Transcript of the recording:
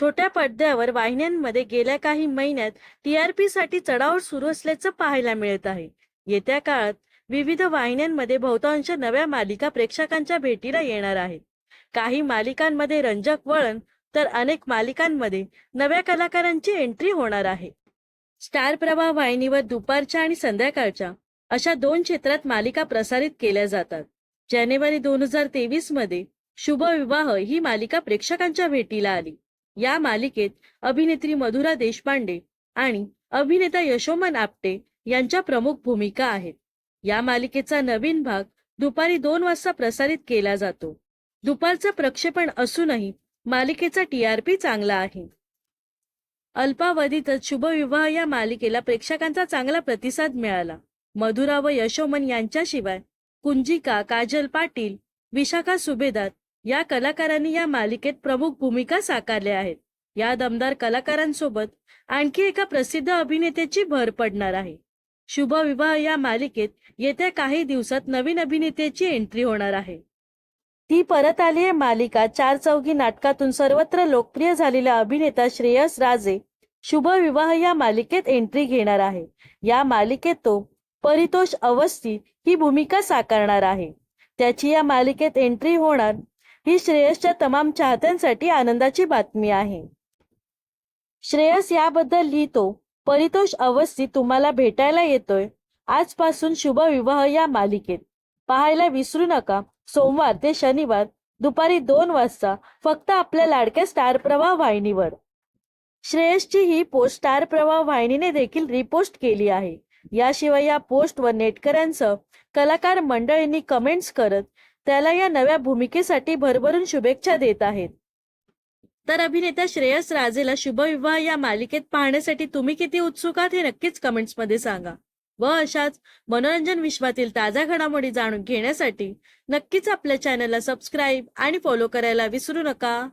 छोट्या पडद्यावर वाहिन्यांमध्ये गेल्या काही महिन्यात टीआरपी साठी चढाओढ सुरू असल्याचं पाहायला मिळत आहे. येत्या काळात विविध वाहिन्यांमध्ये बहुतांश नव्या मालिका प्रेक्षकांच्या भेटीला येणार आहेत. काही मालिकांमध्ये रंजक वळण तर अनेक मालिकांमध्ये नव्या कलाकारांची एंट्री होणार आहे. स्टार प्रभा वाहिनीवर दुपारच्या आणि संध्याकाळच्या अशा दोन क्षेत्रात मालिका प्रसारित केल्या जातात. जानेवारी दोन हजार तेवीसमध्ये शुभ विवाह ही मालिका प्रेक्षकांच्या भेटीला आली. या मालिकेत अभिनेत्री मधुरा देशपांडे आणि अभिनेता यशोमन आपटे यांच्या प्रमुख भूमिका आहेत. या मालिकेचा नवीन भाग दुपारी दोन वाजता प्रसारित केला जातो. दुपारचं प्रक्षेपण असूनही मालिकेचा टीआरपी चांगला आहे. अल्पावधीतच शुभविवाह या मालिकेला प्रेक्षकांचा चांगला प्रतिसाद मिळाला. मधुरा व यशोमन यांच्याशिवाय कुंजिका काजल पाटील विशाखा सुभेदार या कलाकारांनी या मालिकेत प्रमुख भूमिका साकारल्या आहेत. या दमदार कलाकारांसोबत आणखी एका प्रसिद्ध अभिनेत्याची भर पडणार आहे. शुभविवाह या मालिकेत येत्या काही दिवसात नवीन अभिनेत्याची एंट्री होणार आहे. ती परत आली आहे मालिका चार चौघी नाटकातून सर्वत्र लोकप्रिय झालेला अभिनेता श्रेयस राजे शुभविवाह या मालिकेत एंट्री घेणार आहे. या मालिकेत तो परितोष अवस्थी ही भूमिका साकारणार आहे. त्याची या मालिकेत एंट्री होणार ही श्रेयसच्या तमाम चाहत्यांसाठी आनंदाची बातमी आहे. श्रेयस याबद्दल लिहितो परितोष अवस्थी तुम्हाला भेटायला येतोय. आजपासून शुभ विवाह या मालिकेत. पाहायला विसरू नका. सोमवार ते शनिवार दुपारी दोन वाजता फक्त आपल्या लाडक्या स्टार प्रवाह वाहिनीवर. श्रेयसची ही पोस्ट स्टार प्रवाह वाहिनीने देखील रिपोस्ट केली आहे. याशिवाय या पोस्टवर नेटकऱ्यांसह कलाकार मंडळींनी कमेंट्स करत त्याला या नव्या भूमिकेसाठी भरभरून शुभेच्छा देत आहेत. तर अभिनेता श्रेयस राजेला शुभविवाह या मालिकेत पाहण्यासाठी तुम्ही किती उत्सुक आहात हे नक्कीच कमेंट्समध्ये सांगा. व अशाच मनोरंजन विश्वातील ताज्या घडामोडी जाणून घेण्यासाठी नक्कीच आपल्या चॅनलला सबस्क्राईब आणि फॉलो करायला विसरू नका.